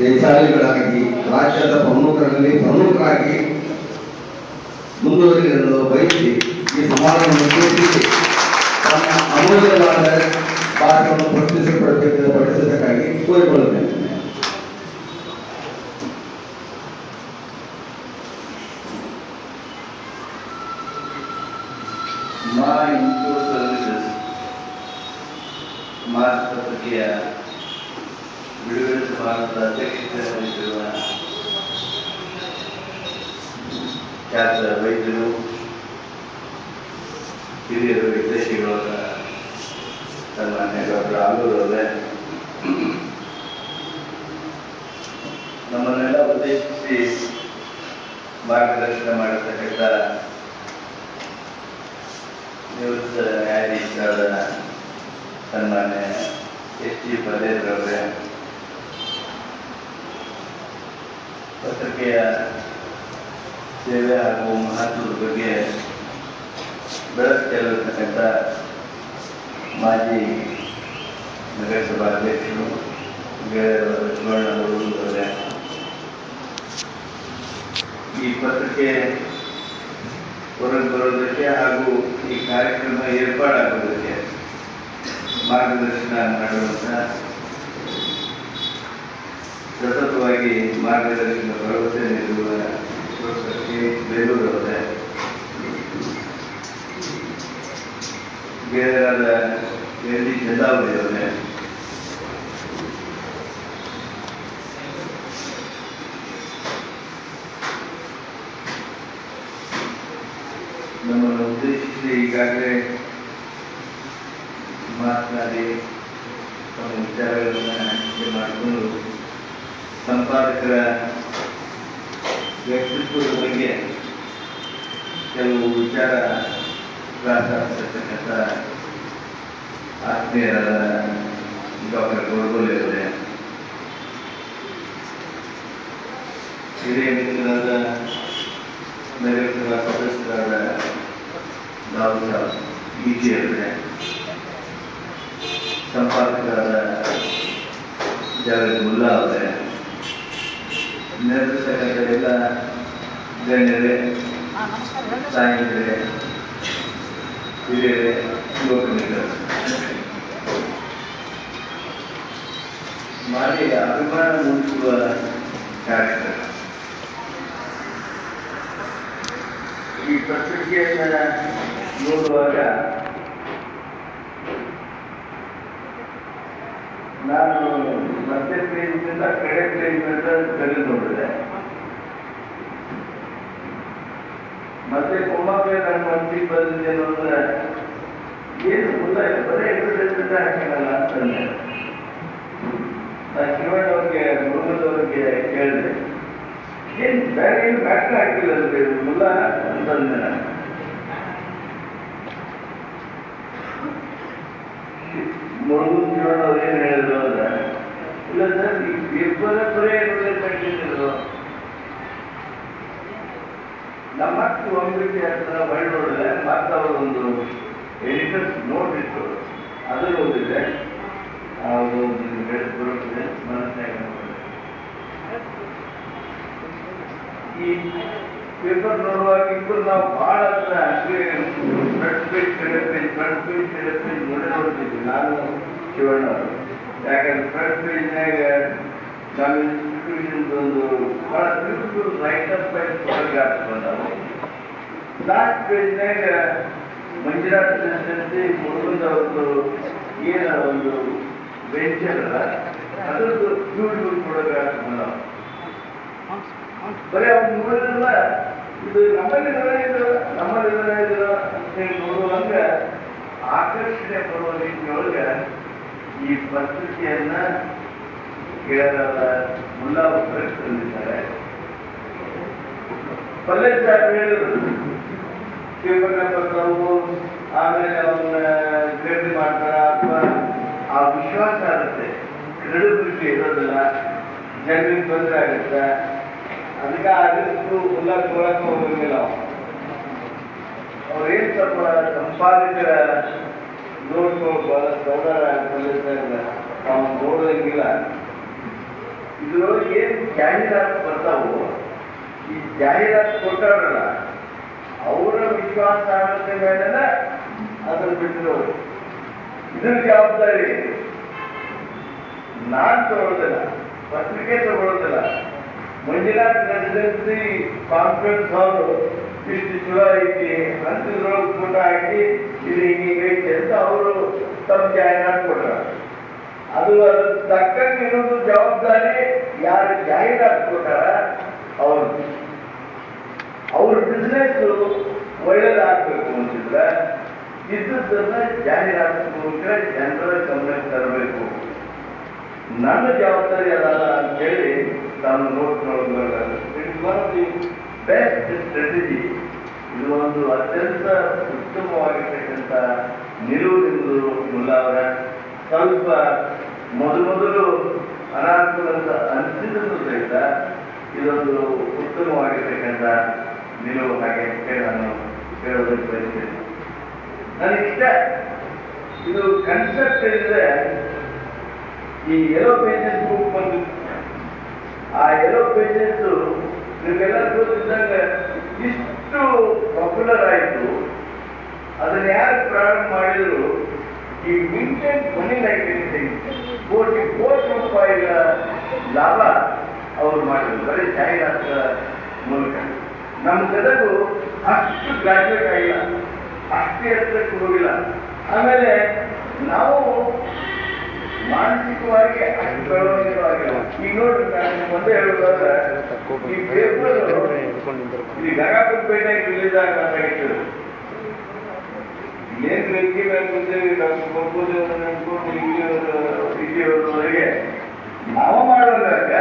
ಜಯಶಾಲಿಗಳಾಗಿ ರಾಜ್ಯದ ಪ್ರಮುಖರಲ್ಲಿ ಪ್ರಮುಖರಾಗಿ ಮುಂದುವರಿಯಲು ಬಯಸಿ ಈ ಸಮಾರಂಭವನ್ನು ತಮ್ಮ ಅಮೂಲ್ಯವಾದ ಪ್ರಶ್ನಿಸಲ್ಪಡಬೇಕು ಪಡಿಸಬೇಕಾಗಿ ಕೋರಿಕೊಳ್ಳುತ್ತೇನೆ. ಹಿರಿಯರು ವಿದೇಶಿಗಳಾದ ಸನ್ಮಾನ್ಯ ಡಾಕ್ಟರ್ ನಮ್ಮನ್ನೆಲ್ಲ ಉದ್ದೇಶಿಸಿ ಮಾರ್ಗದರ್ಶನ ಮಾಡತಕ್ಕಂಥ ನಿವೃತ್ತ ನ್ಯಾಯಾಧೀಶರಾದ ಸನ್ಮಾನ್ಯ ಎಸ್ ಜಿ ಪದೇರವರೇ ಪತ್ರಿಕೆಯ ಸೇವೆ ಹಾಗೂ ಮಹತ್ವದ ಬಗ್ಗೆ ಬೆಳಕು ಕೆಲವಿರ್ತಕ್ಕಂಥ ಮಾಜಿ ನಗರಸಭಾ ಅಧ್ಯಕ್ಷರು ಗೆಳೆಯರಾದ ಸುವರ್ಣ ಅವರೇ ಈ ಪತ್ರಿಕೆ ಹೊರಗೆ ಬರೋದಕ್ಕೆ ಹಾಗೂ ಈ ಕಾರ್ಯಕ್ರಮ ಏರ್ಪಾಡಾಗೋದಕ್ಕೆ ಮಾರ್ಗದರ್ಶನ ಮಾಡುವಂಥ ಸತತವಾಗಿ ಮಾರ್ಗದರ್ಶನ ಭರವಸೆ ನೀಡುವ ಬೇಲೂರು ಅವರೇ ಗೆಳೆಯರಾದ ಎಲ್ ಡಿ ಚಂದಾವರಿ ಅವರೇ ನಮ್ಮನ್ನು ಉದ್ದೇಶಿಸಿ ಈಗಾಗಲೇ ಮಾತನಾಡಿ ತಮ್ಮ ವಿಚಾರಗಳನ್ನು ಹಂಚಿಕೆ ಮಾಡಿಕೊಂಡು ಸಂಪಾದಕರ ವ್ಯಕ್ತಿತ್ವದ ಬಗ್ಗೆ ಕೆಲವು ವಿಚಾರ ಪ್ರಾರ್ಥಿಸತಕ್ಕಂಥ ಆತ್ಮೀಯರಾದ ಡಾಕ್ಟರ್ ಗೋರ್ಗೋಲೆ ಅವರೇ ಹಿರಿಯ ಮಿತ್ರರಾದ ನಗರಸಭಾ ಸದಸ್ಯರಾದ ದಾವೂದ್ ಸಾಬ್ ಈಜಿ ಅವರೇ ಸಂಪಾದಕರಾದ ಜಾವೇದ್ ಮುಲ್ಲಾ ಅವರೇ ನೆರವೇರ್ತಕ್ಕಂಥ ಎಲ್ಲ ಗಣ್ಯರೇ ಹಿರಿಯರೇ ಯುವಕ ಮಿತ್ರರು ಮಾಡಿ ಅಭಿಮಾನ ಮೂಡಿಸುವ ಕಾರ್ಯಕ್ರಮ ಈ ಪತ್ರಿಕೆಯನ್ನ ನೋಡುವಾಗ ನಾನು ಮತ್ತೆ ಪೇಜ್ನಿಂದ ಕಡೆ ಪೇಜ್ ಅಂತ ತೆಗೆದು ನೋಡಿದೆ ಮತ್ತೆ ಒಮ್ಮೊಮ್ಮೆ ನನ್ನ ಮನಸ್ಸಿಗೆ ಬಂದಿದೆ ಅಂದ್ರೆ ಏನು ಗೊತ್ತಾಯ್ತು ಬರೀ ಹಾಕಿರಲ್ಲ ಅಂತಂದೆ ನಾನು ಮುರುಗದವ್ರಿಗೆ ಕೇಳಿದೆ. ಏನು ಬೇರೆ ಏನು ಬ್ಯಾಟ್ರಿ ಹಾಕಿಲ್ಲ ಅಲ್ರಿ ಮುಲ್ಲ ಅಂತಂದೆ ನಾನು. ಮುರುಗನ್ ಹೇಳಿದ್ರು ಅಂದ್ರೆ, ಇಲ್ಲ ಸರ್ ಇಬ್ಬರ ಬರೇ ಬರೀ ಅಡ್ವರ್ಟೈಸ್ಮೆಂಟ್ ಇದ್ರು ನಮ್ಮ ಮತ್ತೆ ಒಂದ್ಬಿಟ್ಟು ಹತ್ರ ನೋಡಿದೆ ಮತ್ತೆ ಅವರೊಂದು ಎಡಿಟರ್ಸ್ ನೋಟ್ ಇತ್ತು ಅದು ಓದಿದೆ ಅದು ಬರುತ್ತದೆ ಮನಸ್ಸಿನಾಗ. ಈ ಪೇಪರ್ ನೋಡುವಾಗ ಇಬ್ಬರು ನಾವು ಬಹಳ ಫ್ರಂಟ್ ಪೇಜ್ ಕಡೆ ಫ್ರಂಟ್ ಪೇಜ್ ಕಡೆ ನೋಡ್ತಿದ್ವಿ ನಾನು ಶಿವಣ್ಣ ಅವರು ಯಾಕಂದ್ರೆ ಫ್ರಂಟ್ ಪೇಜ್ನಾಗ ನಮ್ಮ ಒಂದು ಬಹಳ beautiful write up by photograph ಬಂದವು ಲಾಸ್ಟ್ ಪೇಜ್ನಾಗ ಮಂಜುನಾಥ್ ರೆಸಿಡೆನ್ಸಿ ಮುರುಗಂದ ಒಂದು ಏನ ಒಂದು ವೆಂಚರ್ ಅಲ್ಲ ಅದರದ್ದು ಬ್ಯೂಟಿಫುಲ್ ಫೋಟೋಗ್ರಾಫ್ ಬಂದವು ಬರೀ ಅವ್ರು ನೋಡಿದ್ರಲ್ಲ ಇದು ನಮ್ಮಲ್ಲಿ ಇದು ನಮ್ಮಲ್ಲಿ ಇದು ಅಂತ ಹೇಳಿ ನೋಡುವಂಗ ಆಕರ್ಷಣೆ ಬರುವ ರೀತಿಯೊಳಗೆ ಈ ಪತ್ರಿಕೆಯನ್ನ ಗೆಳೆಯರಾದ ಮುಲ್ಲಾ ಉತ್ತರ ತಂದಿದ್ದಾರೆ ಪಲ್ಲೆ ಸಾಹೇಬ್ ಆಮೇಲೆ ಅವನ್ನ ಖರೀದಿ ಮಾಡ್ತಾರ ಅಥವಾ ಆ ವಿಶ್ವಾಸ ಆಗುತ್ತೆ ಕ್ರೆಡಿಬಿಲಿಟಿ ಇರೋದಿಲ್ಲ. ಜನರಿಗೆ ತೊಂದರೆ ಆಗುತ್ತೆ. ಅದಕ್ಕೆ ಅದಕ್ಕೂ ಮುಲ್ಲಾ ಕೊಡಕ್ಕೆ ಹೋಗಂಗಿಲ್ಲ ಅವ್ರು. ಏನ್ ಸ್ವಲ್ಪ ಸಂಪಾದಕರ ನೋಡ್ಕೋ ಬಹಳ ಪಲ್ಲೆ ಪೊಲೀಸರ ಅವ್ನು ನೋಡೋದಂಗಿಲ್ಲ. ಇದ್ರೊಳಗೆ ಏನು ಜಾಹೀರಾತು ಬರ್ತಾವು, ಈ ಜಾಹೀರಾತು ಕೊಟ್ಟಾರಲ್ಲ ಅವರ ವಿಶ್ವಾಸಾರ್ಹತೆ ಮೇಲೆಲ್ಲ ಅದನ್ನು ಬಿಟ್ಟಿರೋರು ಇದ್ರ ಜವಾಬ್ದಾರಿ. ನಾನ್ ತಗೊಳ್ಳೋದಿಲ್ಲ ಪತ್ರಿಕೆ ತಗೊಳ್ಳೋದಿಲ್ಲ ಮಂಜುನಾಥ್ ರೆಸಿಡೆನ್ಸಿ ಕಾನ್ಫರೆನ್ಸ್ ಹಾಲ್ ಇಷ್ಟು ಚಲೋ ಐತಿ ಅಂತ ಇದ್ರೊಳಗೆ ಫೋಟೋ ಹಾಕಿ ಇದು ಐತಿ ಅಂತ ಅವರು ತಮ್ಮ ಜಾಹೀರಾತು ಕೊಟ್ಟಾರ ಅದು ಅದ್ರ ತಕ್ಕಂಗೆ ಇನ್ನೊಂದು ಜವಾಬ್ದಾರಿ ಯಾರು ಜಾಹೀರಾತು ಕೊಟ್ಟಾರ, ಅವ್ರ ಅವ್ರ ಬಿಸ್ನೆಸ್ ಒಳ್ಳೇದಾಗಬೇಕು ಅಂತಿದ್ರೆ ಇದ್ದದ್ದನ್ನ ಜಾಹೀರಾತು ಮೂಲಕ ಜನರ ಗಮನಕ್ಕೆ ತರಬೇಕು. ನನ್ನ ಜವಾಬ್ದಾರಿ ಅದಲ್ಲ ಅಂತ ಹೇಳಿ ನಾನು ನೋಡ್ಕೊಳ್ಳೋದು ಬೆಸ್ಟ್ ಸ್ಟ್ರಾಟಜಿ ಇದು ಒಂದು ಅತ್ಯಂತ ಉತ್ತಮವಾಗಿರ್ತಕ್ಕಂಥ ನಿಲುವು ಎಂದು ಮುಲ್ಲಾವರ ಸ್ವಲ್ಪ ಮೊದಲು ಮೊದಲು ಅಂತ ಅನಿಸಿದ್ರು ಸಹಿತ ಇದೊಂದು ಉತ್ತಮವಾಗಿರ್ತಕ್ಕಂಥ ನಿಲುವು ಹಾಗೆ ಹೇಳಿ ನಾನು ಹೇಳೋದಕ್ಕೆ ಬಯಸ್ತೇನೆ. ನನಗಿಷ್ಟ ಇದು ಕನ್ಸೆಪ್ಟ್ ಇದ್ರೆ ಈ ಎಲ್ಲೋ ಪೇಜಸ್ ಬುಕ್ ಬಂದು ಆ ಎಲ್ಲೋ ಪೇಜಸ್ ನಿಮಗೆಲ್ಲ ಗೊತ್ತಿದ್ದಂಗ ಇಷ್ಟು ಪಾಪ್ಯುಲರ್ ಆಯಿತು. ಅದನ್ನ ಯಾರು ಪ್ರಾರಂಭ ಮಾಡಿದ್ರು? ಈ ಮಿಂಟೆಂಟ್ ಮನಿ ಲೈಬ್ರರಿ ಕೋಟಿ ಕೋಟಿ ರೂಪಾಯಿಗಳ ಲಾಭ ಅವರು ಮಾಡಿದ್ರು. ಬರೀ ಜಾಹೀರಾತು ಮೂಲಕ. ನಮ್ಮ ಗದಗು ಅಷ್ಟು ಗ್ರಾಜ್ಯುಯೇಟ್ ಆಗಿಲ್ಲ. ಅಷ್ಟು ಎತ್ತರಕ್ಕೆ ಹೋಗಿಲ್ಲ. ಆಮೇಲೆ ನಾವು ಮಾನಸಿಕವಾಗಿ ಅಷ್ಟು ಬೆಳವಣಿಗೆ ಆಗಿಲ್ಲ. ಈಗ ನೋಡ್ರಿ ನಾನು ಒಂದೇ ಹೇಳೋದಾದ್ರೆ ಈ ಪೇಪರ್ ಈ ಗಂಗಾಪುರ ಪೇಟೆಗೆ ರಿಲೀಸ್ ಆಗಬೇಕಾಗಿತ್ತು ಏನ್ ವೆಂಕಿ ಬಂದಿದ್ದೇವೆ ಡಾಕ್ಟರ್ ಬರ್ಬೋದು ನೆನ್ಕೊಂಡು ಇಲ್ಲಿಯವರೆಗೆ ನಾವು ಮಾಡೋದಾಗ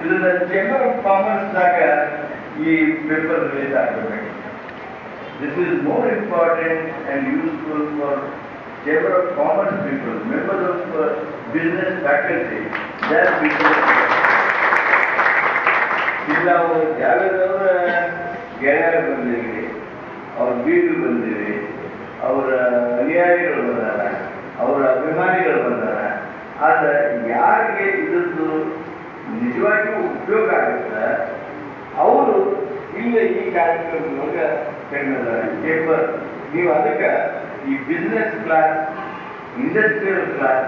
ಇದನ್ನ ಚೇಂಬರ್ ಆಫ್ ಕಾಮರ್ಸ್ ದಾಗ ಈ ಪೇಪರ್ ರಿಲೀಸ್ ಆಗಬೇಕು this is more important and useful for chamber of commerce people members of business faculty their people ಈಗ ನಾವು ಯಾವ್ಯಾವ್ದವ್ರ ಗೆಳೆಯರು ಬಂದಿವಿ ಅವ್ರ ಬೀಡು ಬಂದಿವಿ ಅವರ ಅನುಯಾಯಿಗಳು ಬಂದಾರ, ಅವರ ಅಭಿಮಾನಿಗಳು ಬಂದಾರ. ಆದ್ರೆ ಯಾರಿಗೆ ಇದರದ್ದು ನಿಜವಾಗಿಯೂ ಉಪಯೋಗ ಆಗುತ್ತೆ? ಅವರು ಇಲ್ಲ ಈ ಕಾರ್ಯಕ್ರಮದೊಳಗ ಕಡಿಮೆ ಪೇಪರ್ ನೀವು ಅದಕ್ಕೆ ಈ ಬಿಸ್ನೆಸ್ ಕ್ಲಾಸ್ ಇಂಡಸ್ಟ್ರಿಯಲ್ ಕ್ಲಾಸ್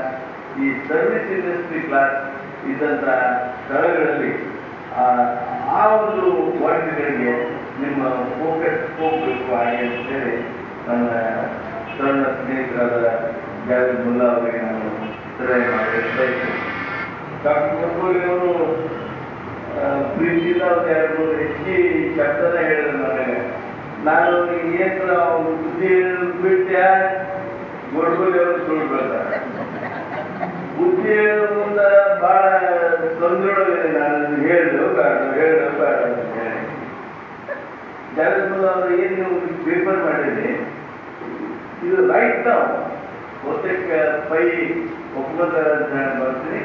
ಈ ಸರ್ವಿಸ್ ಇಂಡಸ್ಟ್ರಿ ಕ್ಲಾಸ್ ಇದ್ದಂಥ ಸ್ಥಳಗಳಲ್ಲಿ, ಆ ಒಂದು ವರ್ಗಗಳಿಗೆ ನಿಮ್ಮ ಫೋಕಸ್ ಹೋಗ್ಬೇಕು ಅಂತ ಅಂತೇಳಿ ನನ್ನ ಸಣ್ಣ ಸ್ನೇಹಿತರಾದ ಜಾವೇದ್ ಮುಲ್ಲಾ ಅವರಿಗೆ ನಾನು ಸಲಹೆ ಮಾಡಬೇಕು ಡಾಕ್ಟರ್ ಕಪೂರಿ ಅವರು ಪ್ರೀತಿಯಿಂದ ಅವ್ರು ಎರಡು ಹೆಚ್ಚಿ ಶಬ್ದನ ಹೇಳಿದ್ರು ನನಗೆ ನಾನು ಏನು ಅವ್ರು ಬುದ್ಧಿ ಬಿಟ್ಟೆ ಗೊಡ್ಗೋಲಿ ಅವರು ಸುಳ್ಳು ಬರ್ತಾರೆ ಬುದ್ಧಿ ಮುಂದೆ ಬಹಳ ತೊಂದರೆಗಳಿದೆ, ನಾನು ಹೇಳಿದ್ರು ಬೇಡ ಹೇಳಿದ್ರು ಬೇಡ ಅಂತ ಹೇಳಿ. ಜಾಗೃತ ಅವರು, ಏನು ನೀವು ಪೇಪರ್ ಮಾಡಿದ್ರಿ? ಇದು ರೈಟ್ ನಾವು ಒತ್ತಕ್ಕೆ ಪೈ ಒಪ್ಕೋತಾರೆ ಅಂತ ಬರ್ತೀನಿ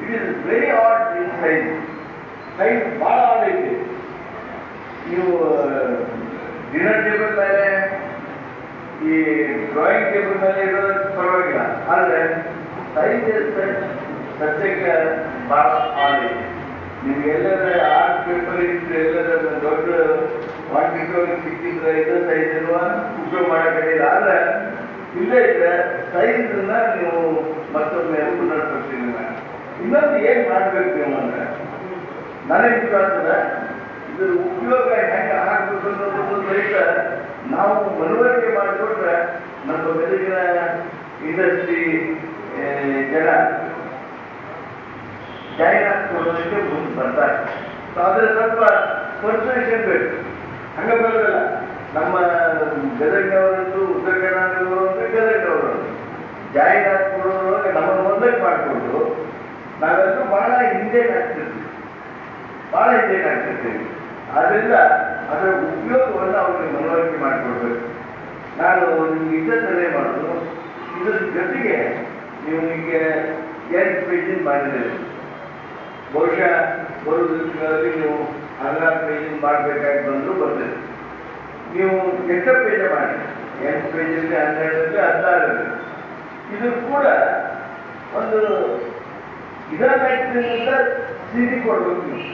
it is very odd in size size ಭಾಳ ಆಡ್ ಐತಿ ನೀವು ಡಿನ್ನರ್ ಟೇಬಲ್ ಮೇಲೆ, ಈ ಡ್ರಾಯಿಂಗ್ ಟೇಬಲ್ ಮೇಲೆ ಇರೋದು ಪರವಾಗಿಲ್ಲ. ಆದರೆ ಸೈಜ್ ಸದ್ಯಕ್ಕೆ ಭಾಳ ಆಡ್ ಐತಿ ನಿಮ್ಗೆ ಎಲ್ಲರ ಆರ್ಟ್ ಪೇಪರ್ ಇದ್ರೆ ಎಲ್ಲರ ದೊಡ್ಡ ವಾಟಿಕೆ ಸಿಕ್ಕಿದ್ರೆ ಇದು ಸೈಜ್ ಇರುವ ಉಪಯೋಗ ಮಾಡಕ್ಕಾಗಿಲ್ಲ. ಆದ್ರೆ ಇಲ್ಲೇ ಇದ್ರೆ ಸೈಜ್ ನೀವು ಮತ್ತೊಮ್ಮೆ ಮಾಡಿ. ಇನ್ನೊಂದು ಏನ್ ಮಾಡ್ಬೇಕು ನೀವು ಅಂದ್ರೆ, ನನಗೆ ವಿಶ್ವಾಸದ ಇದ್ರ ಉಪಯೋಗ ಹೆಂಗೆ ಆಗ್ಬೇಕು ಅನ್ನೋದನ್ನು ಸಹಿತ ನಾವು ಮನವರಿಕೆ ಮಾಡಿಕೊಟ್ರೆ ನಮ್ಮ ಬೆಳಗಿನ ಇಂಡಸ್ಟ್ರಿ ಜನ ಜಾಹೀರಾತು ಮುಂದೆ ಬರ್ತಾರೆ. ಅದ್ರ ಸ್ವಲ್ಪ ಪರ್ಸನೇಷನ್ ಬೇಕು. ಹಂಗ ಬರೋದಿಲ್ಲ. ನಮ್ಮ ಗದಗಿನವರಂತೂ ಉತ್ತರ ಕರ್ನಾಟಕದವರು ಅಂದ್ರೆ ಗದಗಿನವರು ಜಾಹೀರಾತು ಕೊಡೋದ್ರೊಳಗೆ ನಮ್ಮನ್ನು ಮೊದಲೇ ಮಾಡಿಕೊಂಡು ನಾವೆಲ್ಲರೂ ಬಹಳ ಹಿಂದೆ ಆಗ್ತಿರ್ತೀವಿ ಬಹಳ ಹಿಂದೆ ಆಗ್ತಿರ್ತೀವಿ ಆದ್ರಿಂದ ಅದರ ಉಪಯೋಗವನ್ನು ಅವ್ರಿಗೆ ಮನವರಿಕೆ ಮಾಡಿಕೊಡ್ಬೇಕು. ನಾನು ನಿಮ್ಗೆ ಇದ್ದ ಸಲಹೆ ಮಾಡೋದು, ಇದ್ರ ಜೊತೆಗೆ ನೀವು ನಿಮಗೆ ಏನ್ ಪೇಜಿನ ಮಾಡಿದ್ದೀರಿ ಬಹುಶಃ ಬರುವ ದಿವಸಗಳಲ್ಲಿ ನೀವು ಹದಿನಾರು ಪೇಜಿನ ಮಾಡಬೇಕಾಗಿ ಬಂದರೂ ಬರ್ತದೆ ನೀವು ಎಂಟು ಪೇಜ ಮಾಡಿ. ಎಂಟು ಪೇಜಲ್ಲಿ ಹನ್ನೆರಡರಲ್ಲಿ ಹದಿನಾರರಲ್ಲಿ ಇದು ಕೂಡ ಒಂದು ಇದರ ಮ್ಯಾಟ್ರಿನಿಂದ ಕೊಡ್ಬೇಕು ನೀವು.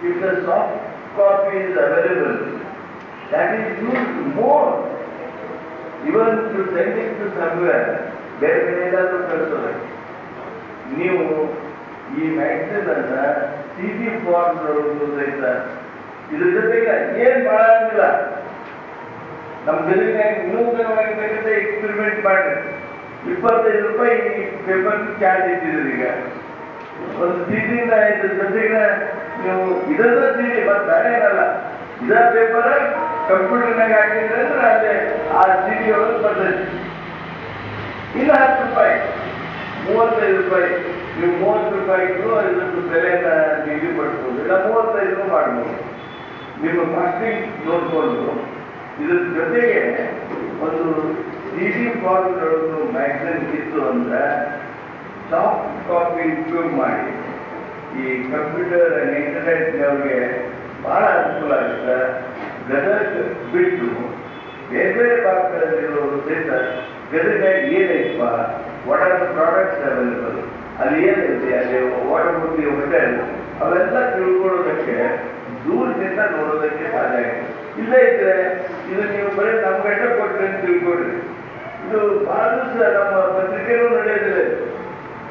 If the soft copy is available, that is used more. Even to send it to somewhere, ಬೇರೆ ಕಡೆ ಎಲ್ಲಾದ್ರೂ ಕಳಿಸೋದು. ನೀವು ಈ ಮ್ಯಾಗ್ಝಿನ್ ಅನ್ನ ಸಿ ಡಿ ಫಾರ್ಮ್ ಸಹಿತ ಇದ್ರ ಜೊತೆಗೆ ಏನ್ ಮಾಡಂಗಿಲ್ಲ ಜನಕ್ಕೆ ನೂತನವಾಗಿ ಬೇಕಂತ ಎಕ್ಸ್ಪೆರಿಮೆಂಟ್ ಮಾಡಿ ಇಪ್ಪತ್ತೈದು ರೂಪಾಯಿ ಪೇಪರ್ ಚಾರ್ಜ್ ಇಟ್ಟಿದ್ರು ಈಗ. ಒಂದು ಸೀಟಿಂದ ಇದ್ರ ಜೊತೆಗೆ ನೀವು ಇದನ್ನ ಸೀರಿ ಮತ್ತೆ ಏನಲ್ಲ. ಇದ ಪೇಪರ್ ಕಂಪ್ಯೂಟರ್ನಾಗ ಹಾಕಿದ್ರೆ ಅಂದ್ರೆ ಅಲ್ಲಿ ಆ ಸಿಡಿ ಒಳಗೆ ಬರ್ತೈತಿ ಇನ್ನು ಹತ್ತು ರೂಪಾಯಿ, ಮೂವತ್ತೈದು ರೂಪಾಯಿ. ನೀವು ಮೂವತ್ತು ರೂಪಾಯಿಗೂ ಇದ್ರದ್ದು ಬೆಲೆನ ನಿಗದಿ ಪಡ್ಕೊಂಡು ಇಲ್ಲ, ಮೂವತ್ತೈದು ಮಾಡ್ಬೋದು. ನಿಮ್ಮ ಕಾಸ್ಟಿಂಗ್ ನೋಡ್ಕೊಂಡು. ಇದ್ರ ಜೊತೆಗೆ ಒಂದು ಸಿ ಡಿ ಫಾರ್ಮ್ಗಳನ್ನು ಮ್ಯಾಗ್ಝಿನ್ ಇತ್ತು ಅಂದ್ರೆ ಸಾಫ್ಟ್ ಕಾಪಿ ಉಪಯೋಗ ಮಾಡಿ. ಈ ಕಂಪ್ಯೂಟರ್ ಇಂಟರ್ನೆಟ್ ಇಂಟರ್ನೆಟ್ನವ್ರಿಗೆ ಬಹಳ ಅನುಕೂಲ ಆಗುತ್ತೆ. ಗದಗ ಬಿಟ್ಟು ಬೇರೆ ಬೇರೆ ಭಾಗಗಳಲ್ಲಿರೋರು ಸಹಿತ ಗದಗ ಏನೈತಪ್ಪ ವಾಟ್ ಆರ್ ಪ್ರಾಡಕ್ಟ್ಸ್ ಅವೈಲೇಬಲ್ ಅಲ್ಲಿ ಏನೈತೆ ಅಲ್ಲಿ ವಾಟರ್ ಬುದ್ಧಿ ಹೋಟೆಲ್ ಅವೆಲ್ಲ ತಿಳ್ಕೊಳ್ಳೋದಕ್ಕೆ ದೂರದಿಂದ ನೋಡೋದಕ್ಕೆ ಸಾಧ್ಯ ಆಗಿದೆ. ಇಲ್ಲೇ ಇದ್ರೆ ಇದು ನೀವು ಬರೀ ನಮ್ಮ ಗಂಟೆ ಕೊಟ್ರಿ ಅಂತ ತಿಳ್ಕೊಡ್ರಿ ಇದು ಬಹಳ ದಿವಸ ನಮ್ಮ ಪತ್ರಿಕೆನೂ ನಡೆಯೋದಿಲ್ಲ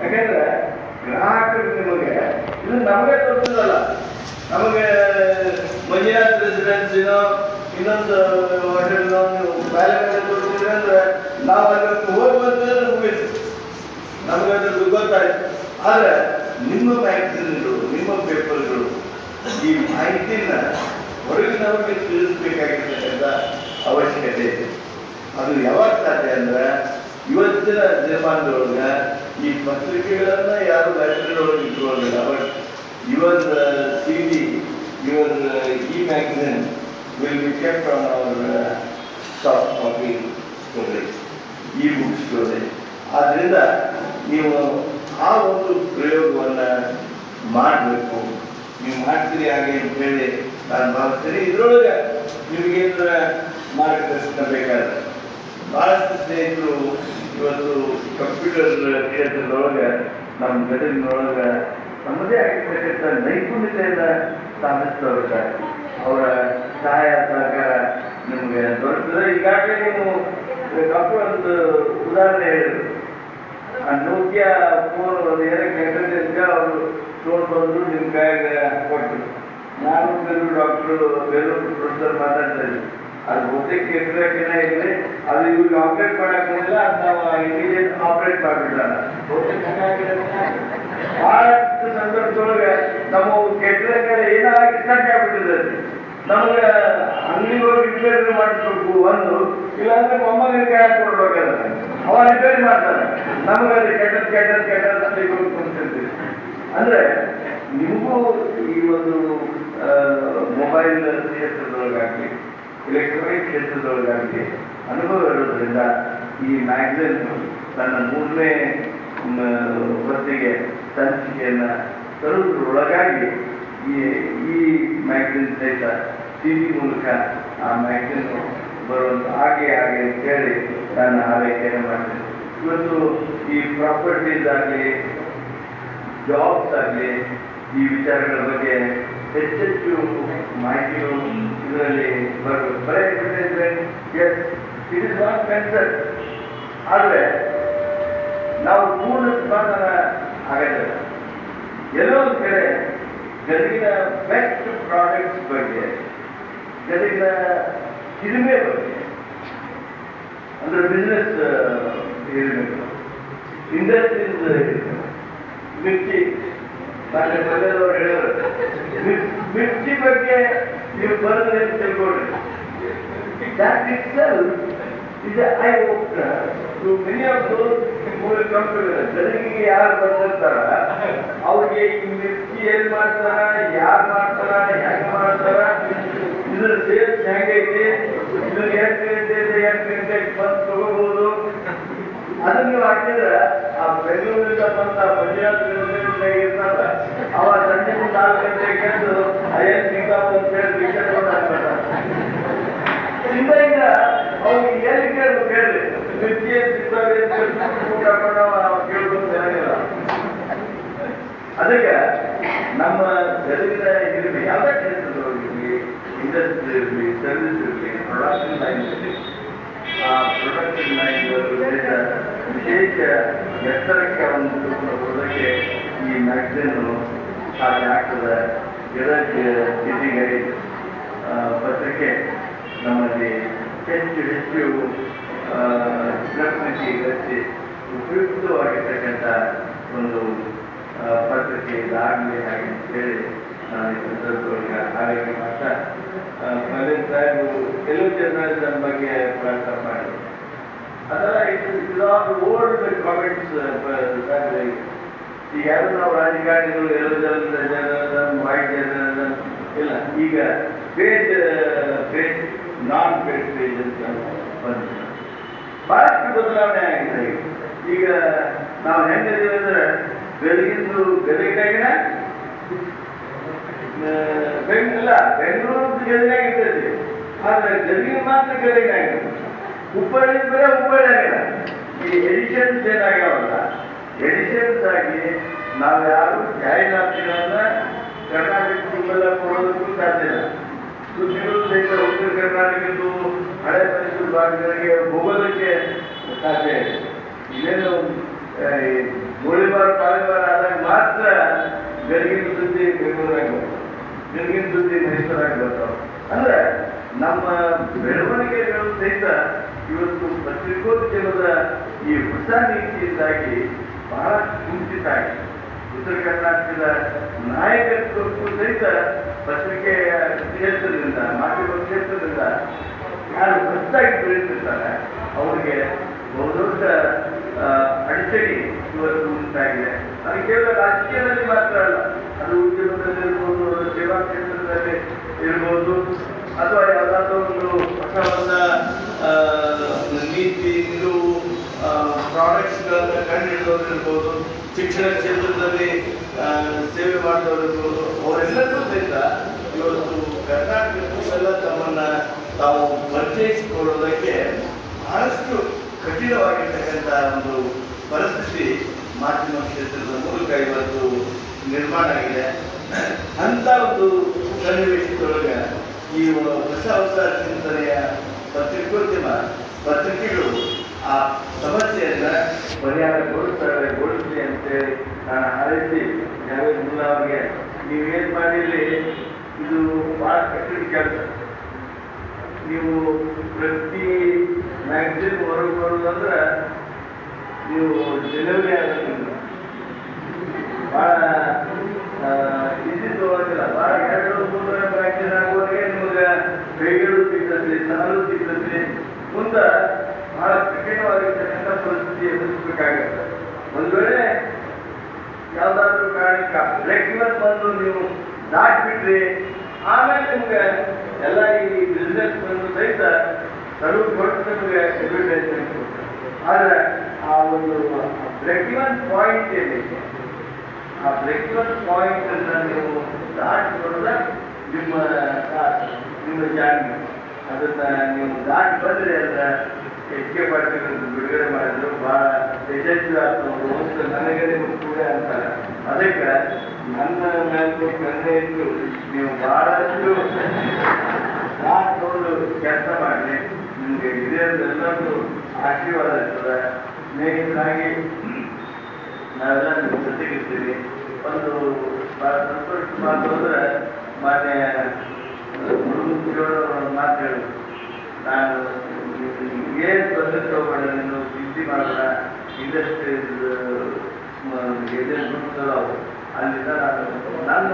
ಯಾಕೆಂದ್ರೆ ಗ್ರಾಹಕರು ನಿಮಗೆ, ಇದು ನಮಗೆ ತೋರಿಸೋದಲ್ಲ. ನಮಗೆ ಮಂಜುನಾಥ್ ರೆಸಿಡೆನ್ಸಿನೋ ಇನ್ನೊಂದು ಹೋಟೆಲ್ನೋ ಬೇರೆ ತೋರಿಸಿದ್ರೆ ಅಂದ್ರೆ ನಾವು ಅದಕ್ಕೆ ಹೋಗಿ ಬಂದ್ರೆ ನಮಗೆ ಅದ್ರದ್ದು ಗೊತ್ತಾಯ್ತು. ಆದ್ರೆ ನಿಮ್ಮ ಈ ಮಾಹಿತಿನ ಹೊರಗಿನವರಿಗೆ ತಿಳಿಸಬೇಕಾಗಿರ್ತಕ್ಕಂಥ ಅವಶ್ಯಕತೆ ಇದೆ. ಅದು ಯಾವಾಗ ಸಾಧ್ಯ ಅಂದ್ರೆ ಇವತ್ತಿನ ದಿನಮಾನದೊಳಗ ಈ ಪತ್ರಿಕೆಗಳನ್ನ ಯಾರು ಲೈಬ್ರರಿಯೊಳಗೆ ಇಟ್ಕೊಳ್ಳೋದಿಲ್ಲ, but even C D even e magazine will be kept on our soft copy storage e book storage ಆದ್ರಿಂದ ನೀವು ಆ ಒಂದು ಪ್ರಯೋಗವನ್ನ ಮಾಡಬೇಕು. ನೀವು ಮಾಡ್ತೀರಿ ಹಾಗೆ ಅಂತ ಹೇಳಿ ನಾನು ಭಾವಿಸ್ತೀನಿ. ಇದ್ರೊಳಗೆ ನಿಮಗೆ ಏನಾರ ಮಾರ್ಗದರ್ಶನ ಬೇಕಾದ್ರೆ. ಬಹಳಷ್ಟು ಸ್ನೇಹಿತರು ಇವತ್ತು ಕಂಪ್ಯೂಟರ್ ಕ್ಷೇತ್ರದೊಳಗೆ ನಮ್ಮ ಗದಗಿನೊಳಗೆ ತಮ್ಮದೇ ಆಗಿರ್ತಕ್ಕಂಥ ನೈಪುಣ್ಯತೆಯನ್ನ ಸಾಧಿಸ್ತವ್ರಿದ್ದಾರೆ ಅವರ ಸಹಾಯ ಸಹಕಾರ ನಿಮಗೆ ದೊರೆತದೆ. ಈಗಾಗಲೇ ನೀವು ಡಾಕ್ಟರ್ ಒಂದು ಉದಾಹರಣೆ ಹೇಳಿದ್ರು. ಆ ನೋಕಿಯಾ ಫೋನ್ ಒಂದು ಏನಕ್ಕೆ ಅವರು ತೊಗೊಂಡು ನಿಮ್ ಕೈಯಾಗ ಕೊಟ್ಟರು ನಾನು ಬೇರೆ ಡಾಕ್ಟ್ರು ಬೇಲೂರು ಪ್ರೊಫೆಸರ್ ಮಾತಾಡ್ತಾ ಇದ್ದೀನಿ ಅದು ಬಹುತೇಕ ಕೆಟ್ಟದಕ್ಕಿಂತ ಇರಲಿ ಅದು ಇವ್ರಿಗೆ ಆಪರೇಟ್ ಮಾಡಕ್ಕಿಲ್ಲ ನಾವು ಇಮಿಡಿಯೇಟ್ ಆಪರೇಟ್ ಮಾಡಿಬಿಡಲ್ಲ ಬಹಳಷ್ಟು ಸಂದರ್ಭದೊಳಗೆ ನಮ್ಮ ಕೆಟ್ಟರೆ ಏನಾಗಿ ಸಾಧ್ಯ ಆಗ್ಬಿಟ್ಟಿದೆ ನಮ್ಗೆ ಅಂಗಡಿ ಹೋಗಿ ರಿಪೇರಿ ಮಾಡಿಸ್ಬೇಕು ಒಂದು, ಇಲ್ಲಾಂದ್ರೆ ಮೊಮ್ಮಗನ ಕೈ ಕೊಡ್ಬೇಕಾದ್ರೆ ಅವ ರಿಪೇರಿ ಮಾಡ್ತಾನೆ. ನಮ್ಗೆ ಅದು ಕೆಟ್ಟದ್ ಕೆಟ್ಟದ್ ಕೆಟ್ಟದ್ ಅಂತ ಅಂದ್ರೆ ನಿಮಗೂ ಈ ಒಂದು ಮೊಬೈಲ್ ಕ್ಷೇತ್ರದೊಳಗಾಗಲಿ ಎಲೆಕ್ಟ್ರಾನಿಕ್ ಕ್ಷೇತ್ರದೊಳಗಾಗ್ಲಿ ಅನುಭವ ಇರೋದ್ರಿಂದ ಈ ಮ್ಯಾಗ್ಝಿನ್ ತನ್ನ ಮೂರನೇ ಹೊತ್ತಿಗೆ ಸಂಚಿಕೆಯನ್ನು ತರುವುದರೊಳಗಾಗಿ ಈ ಈ ಮ್ಯಾಗ್ಝಿನ್ ಸಹಿತ ಟಿ ವಿ ಮೂಲಕ ಆ ಮ್ಯಾಗ್ಝಿನ್ ಬರುವಂತ ಹಾಗೆ ಹಾಗೆ ಅಂತ ಹೇಳಿ ನಾನು ಆರೈಕೆಯನ್ನು ಮಾಡ್ತೀನಿ. ಇವತ್ತು ಈ ಪ್ರಾಪರ್ಟೀಸ್ ಆಗಲಿ ಜಾಬ್ಸ್ ಆಗಲಿ ಈ ವಿಚಾರಗಳ ಬಗ್ಗೆ ಹೆಚ್ಚೆಚ್ಚು ಮಾಹಿತಿಗಳು ಇದರಲ್ಲಿ ಬರಬೇಕು ಬರೀ advertisement as it is not ಆದರೆ, ನಾವು ಪೂರ್ಣ ಸಮಾಧಾನ ಆಗಲ್ಲ ಎಲ್ಲೋ ಒಂದು ಕಡೆ ಗದಗಿನ ಬೆಸ್ಟ್ ಪ್ರಾಡಕ್ಟ್ಸ್ ಬಗ್ಗೆ ಗದಗಿನ ಸಿನಿಮೆ ಬಗ್ಗೆ, ಅಂದ್ರೆ ಬಿಸ್ನೆಸ್ ಇರಬೇಕು ಇಂಡಸ್ಟ್ರೀಸ್ ಮಿರ್ಚಿ. ಅವರು ಹೇಳಿದ್ರು ಮಿರ್ಚಿ ಬಗ್ಗೆ ನೀವು ಬರೆದ್ರೆ ತಿಳ್ಕೊಳ್ರಿ that itself is an eye opener to many ಯಾರು ಬಂದಿರ್ತಾರ? ಅವ್ರಿಗೆ ಈ ಮಿರ್ಚಿ ಏನ್ ಮಾಡ್ತಾರ? ಯಾರು ಮಾಡ್ತಾರ? ಹೆಂಗ್ ಮಾಡ್ತಾರ? ಇದ್ರ ಸೇಲ್ಸ್ ಹೆಂಗೈತಿ? ಇದ್ರ ಎಷ್ಟು ಗಂಟೆ ಇದೆ? ಎಷ್ಟು ಗಂಟೆಗೆ ಬಂದು ತಗೋಬಹುದು ಅದನ್ನ ನೀವು ಹಾಕಿದ್ರೆ ಆ ಬೆಂಗಳೂರಿಂದ ಬಂದ ಮಂಜುನಾಥ್ ಇರ್ತಾರ ಅವ ಸಂಜೆ ನಾಲ್ಕು ಗಂಟೆಗೆ ಎದ್ದು ಅಯ್ಯನ್ ಸಿಂಗಾಪುರ ಅಂತ ಹೇಳಿ ವಿಕೆಟ್ ಹಾಕ್ತಾರೆ ಹಿಂದೆಯಿಂದ ಅವ್ರಿಗೆ ಎಲ್ಲಿ ಕೇಳಿದ್ರು ಕೇಳಿ ಮಿರ್ಚಿ ಅಂತ ಊಟ ಮಾಡೋ ಕೇಳೋದು ಚೆನ್ನಾಗಿಲ್ಲ ಅದಕ್ಕೆ ನಮ್ಮ ಜಗತ್ತಿನ ಇರಲಿ ಯಾವುದೇ ಇರಲಿ ಇಂಡಸ್ಟ್ರಿ ಇರಲಿ ಸರ್ವಿಸ್ ಇರಲಿ ಪ್ರೊಡಕ್ಷನ್ ಲೈನ್ ಇರಲಿ ಆ ಪ್ರೊಡಕ್ಷನ್ ಲೈನ್ ವಿಶೇಷ ಎತ್ತರಕ್ಕೆ ಒಂದು ಕೊಡೋದಕ್ಕೆ ಈ ಮ್ಯಾಗ್ಝಿನ್ ಸಾಧ್ಯ ಆಗ್ತದೆ ಗದಗ ಸಿಟಿಗರಿ ಪತ್ರಿಕೆ ನಮ್ಮಲ್ಲಿ ಹೆಚ್ಚು ಹೆಚ್ಚು ಆ, ಗತಿ ಉಪಯುಕ್ತವಾಗಿರ್ತಕ್ಕಂಥ ಒಂದು ಪತ್ರಿಕೆ ಇದಾಗಲಿ ಹಾಗೆ ಹೇಳಿ ಆರೈಕೆ ಮಾಡ್ತಾ ಮಲ್ಲಿನ್ ಸಾಹೇಬರು ಕೆಲವು ಜರ್ನಲಿಸಂ ಬಗ್ಗೆ ಪ್ರಸ್ತಾಪ ಮಾಡಿದ್ರು ಅದರ ಇದು ಇದಾದ ಓಲ್ಡ್ ಕಾಮೆಂಟ್ಸ್ ಈಗ ಯಾರು ನಾವು ರಾಜಕಾರಣಿಗಳು ಜನದ ಜನ ವೈಟ್ ಜರ್ನಲಿಸಂ ಇಲ್ಲ ಈಗ ಗ್ರೇಟ್ ಗ್ರೇಟ್ ನಾನ್ ಪೇಜ್ ಪೇಜ್ ಅಂತ ಬದಲಾವಣೆ ಆಗಿದೆ ಈಗ. ನಾವು ಹೆಂಗಿದೀವಿ ಅಂದ್ರೆ ಬೆಳಗಿಂದು ಗದಗಿನಾಗಿನ ಬೆಂಗಿಲ್ಲ ಬೆಂಗಳೂರು ಗದಗಿನಾಗಿರ್ತೈತಿ ಆದ್ರೆ ಗದಗಿನ ಮಾತ್ರ ಗದಗಿನಾಗಿರ್ತದೆ ಹುಬ್ಬಳ್ಳಿ ಬರೋ ಹುಬ್ಬಳ್ಳಿ ಆಗಿಲ್ಲ. ಈ ಎಡಿಷನ್ಸ್ ಏನಾಗ್ಯಾವಲ್ಲ ಎಡಿಷನ್ಸ್ ಆಗಿ ನಾವು ಯಾರು ಜಾಹೀರಾತುಗಳನ್ನ ಕರ್ನಾಟಕ ತುಂಬೆಲ್ಲ ಕೊಡೋದಕ್ಕೂ ಸಾಧ್ಯ ಇಲ್ಲ. ಸುದ್ದಿಗಳು ಸಹಿತ ಉತ್ತರ ಕರ್ನಾಟಕದ್ದು ಹಳೆ ಪರಿಸರ ಭಾಗಗಳಿಗೆ ಹೋಗೋದಕ್ಕೆ ಸಾಧ್ಯ ಇದೆ ಇದೇನು ಗೋಳಿಬಾರ್ ಪಾಳಿಬಾರ್ ಆದಾಗ ಮಾತ್ರ ಬೆಳಗಿನ ಸುದ್ದಿ ಬೆಂಗಳೂರಾಗ ಬರ್ತವೆ ಗದಗಿನ ಸುದ್ದಿ ಬರ್ತಾವ ಅಂದ್ರೆ ನಮ್ಮ ಬೆಳವಣಿಗೆಗಳು ಸಹಿತ ಇವತ್ತು ಪತ್ರಿಕೋದ್ಯಮದ ಈ ಹೊಸ ನೀತಿಯಿಂದಾಗಿ ಬಹಳ ಕುಂಠಿತ ಆಗಿದೆ. ಉತ್ತರ ಕರ್ನಾಟಕದ ನಾಯಕತ್ವಕ್ಕೂ ಸಹಿತ ಪತ್ರಿಕೆಯ ಕ್ಷೇತ್ರದಿಂದ, ಮಾಧ್ಯಮ ಕ್ಷೇತ್ರದಿಂದ ಯಾರು ಹೊಸದಾಗಿ ಬೆಳೆಯುತ್ತಿರ್ತಾರೆ ಅವರಿಗೆ ಬಹುದೊಡ್ಡ ಅಡಚಣೆ ಇವತ್ತು ಉಂಟಾಗಿದೆ. ಅದು ಕೇವಲ ರಾಜಕೀಯದಲ್ಲಿ ಮಾತ್ರ ಅಲ್ಲ. ಅದು ಉದ್ಯಮದಲ್ಲಿ ಇರ್ಬೋದು ಅದು ಸೇವಾ ಕ್ಷೇತ್ರದಲ್ಲಿ ಇರ್ಬೋದು ಅಥವಾ ಯಾವುದಾದ್ರೂ ಒಂದು ಹೊಸ ಹೊಸ ನೀತಿ ನಿಲುವು ಪ್ರಾಡಕ್ಟ್ಸ್ಗಳನ್ನ ಕಂಡುಹಿಡಿದವರಿರ್ಬೋದು ಶಿಕ್ಷಣ ಕ್ಷೇತ್ರದಲ್ಲಿ ಸೇವೆ ಮಾಡಿದವರಿರ್ಬೋದು ಅವರೆಲ್ಲರೂ ಸಹಿತ ಇವತ್ತು ಕರ್ನಾಟಕಕ್ಕೆಲ್ಲ ತಮ್ಮನ್ನ ತಾವು ಪರಿಚಯಿಸಿಕೊಳ್ಳೋದಕ್ಕೆ ಬಹಳಷ್ಟು ಕಠಿಣವಾಗಿರ್ತಕ್ಕಂಥ ಒಂದು ಪರಿಸ್ಥಿತಿ ಮಾಧ್ಯಮ ಕ್ಷೇತ್ರದ ಮೂಲಕ ಇವತ್ತು ನಿರ್ಮಾಣ ಆಗಿದೆ ಅಂತ ಒಂದು ಸನ್ನಿವೇಶದೊಳಗೆ ಈ ಹೊಸ ಹೊಸ ಚಿಂತನೆಯ ಪತ್ರಿಕೋದ್ಯಮ ಪತ್ರಿಕೆಗಳು ಆ ಸಮಸ್ಯೆಯನ್ನ ಪರಿಹಾರ ಕೊಡುತ್ತಾರೆ ಕೊಡುತ್ತೆ ಅಂತೇಳಿ ನಾನು ಹಾರೈಸಿ ಮುಲ್ಲಾ ಅವರಿಗೆ, ನೀವೇನ್ ಮಾಡಿರಲಿ, ಇದು ಬಹಳ ಕಠಿಣ ಕೆಲಸ. ನೀವು ಪ್ರತಿ ಮ್ಯಾಗ್ಝಿನ್ ಹೊರಗೆ ಬರೋದಂದ್ರೆ ನೀವು ಡೆಲಿವರಿ ಆಗೋದಿಲ್ಲ. ಬಹಳ ತಗೊಳ್ಳೋದಿಲ್ಲ ಬಹಳ ಎರಡು ಮೂರು ಪ್ರಾಕ್ಟೀಸ್ ಆಗುವವರೆಗೆ ನಿಮಗೆ ಬೇಗರು ಸಿಗ್ತದೆ ಸಾಲು ಸಿಗ್ತದೆ. ಮುಂದೆ ಬಹಳ ಕಠಿಣವಾಗಿರ್ತಕ್ಕಂಥ ಪರಿಸ್ಥಿತಿ ಎದುರಿಸಬೇಕಾಗತ್ತೆ. ಒಂದು ವೇಳೆ ಯಾವುದಾದ್ರೂ ಕಾರಣಕ್ಕೆ ರೆಗ್ಯುಲರ್ ಬಂದು ನೀವು ದಾಟ್ಬಿಟ್ರಿ, ಆಮೇಲೆ ನಿಮ್ಗೆ ಎಲ್ಲ ಈ ಬಿಸ್ನೆಸ್ ಬಂದು ಸಹಿತ ತಡು ಕೊಟ್ಟು ನಿಮಗೆ ಎವಿಡೆನ್ಸ್ ಆದ್ರೆ ಆ ಒಂದು ಬ್ರೇಕಿವನ್ ಪಾಯಿಂಟ್ ಏನಿದೆ? ಆ ಪ್ರೆಕ್ಟರ್ ಪಾಯಿಂಟ್ ಅಂತ ನೀವು ದಾಟಿಕೊಳ್ಳೋದ ನಿಮ್ಮ ನಿಮ್ಮ ಜಾಗ. ಅದನ್ನ ನೀವು ದಾಟಿ ಬಂದ್ರೆ ಅಂದ್ರೆ ಹೆಚ್ಚಿಗೆ ಕೆ ಬಿಡುಗಡೆ ಮಾಡಿದ್ರು. ಬಹಳ ಯಶಸ್ವಿ ಆಗ್ತದೆ ಅಂತ ನನಗೆ ನಿಮ್ಗೆ ಕೂಡ ಅಂತಾರೆ ಅದಕ್ಕೆ ನನ್ನ ಮೇಲೆ ಕನ್ನೆ ಇಟ್ಟು ನೀವು ಬಹಳಷ್ಟು ಒಂದು ಕೆಲಸ ಮಾಡಿ. ನಿಮ್ಗೆ ಹಿರಿಯರೆಲ್ಲರೂ ಆಶೀರ್ವಾದ ಇರ್ತದೆ. ಸ್ನೇಹಿತರಾಗಿ ನಾವೆಲ್ಲ ನಿಮ್ಮ ಜೊತೆಗಿರ್ತೀವಿ ಒಂದು ಸಂತೋಷ ಮಾತು ಅಂದ್ರೆ ಮಾನ್ಯ ಮಾತು ಹೇಳಿದ್ರು ನಾನು ಏನು ತೊಂದರೆ ತಗೋಬೇಡ ನೀನು ಚಿಂತೆ ಮಾಡಬೇಡ ಗುರುತದಾವು ಅಲ್ಲಿಂದ ನಾನು ನನ್ನ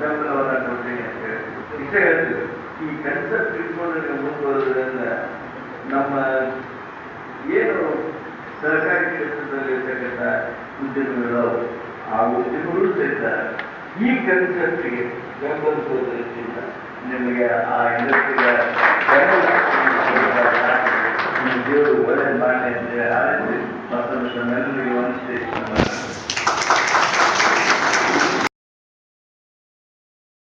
ಬೆಂಬಲವನ್ನು ಕೊಡ್ತೀನಿ ಅಂತ ಹೇಳಿ. ಇಷ್ಟ ಹೇಳ್ತೀವಿ ಈ ಕನ್ಸೆಪ್ಟ್ ಇಟ್ಕೊಂಡು ಮುಂದೆ ಮುಂದುವರೆದ್ರಿಂದ ನಮ್ಮ ಏನು ಸರ್ಕಾರಿ ಕ್ಷೇತ್ರದಲ್ಲಿ ಇರ್ತಕ್ಕಂಥ ಉದ್ಯಮಗಳ ಆ ಉದ್ಯಮಗಳು ಸೇರ್ತಾರೆ ಈ ಕನ್ಸೆಪ್ಟ್ಗೆ ಬೆಂಬಲಿಸುವ ದೃಷ್ಟಿಯಿಂದ ನಿಮಗೆ ಆ ಇಂಡಸ್ಟ್ರಿಯ ದೇವರು ಒಳ್ಳೆ ಮಾಡಿ ಅಂತ ಆರಿಸಿ ಮತ್ತೊಂದು ಮೆಲ್ಲರಿಗೆ ಒಂದು ಸ್ಟೇಷನ್ ಮಾಡಿ